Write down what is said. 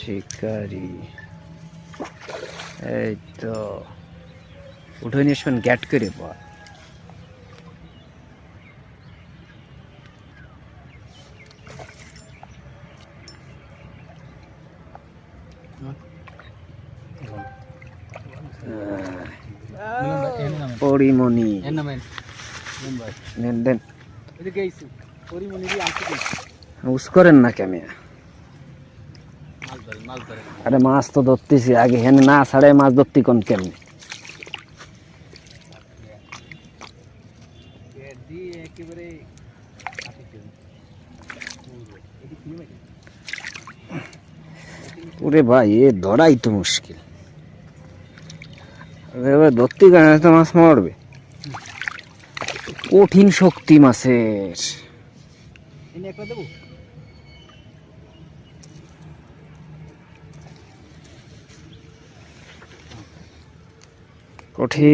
শিকারি এই তো। উঠে নিয়ে শুন গ্যাট করে পা। পরিমণি। দেন। উস করেন না কেমন আরে মাছ তো ধরতেছি, আগে হেন না ছাড়ে মাছ ধরতে কোন কেমনি? ওরে ভাই, এ ধরাই তো মুশকিল। এবার ধরতে গেলে তো মাছ মরবে। কঠিন শক্তি মাছের। কঠিন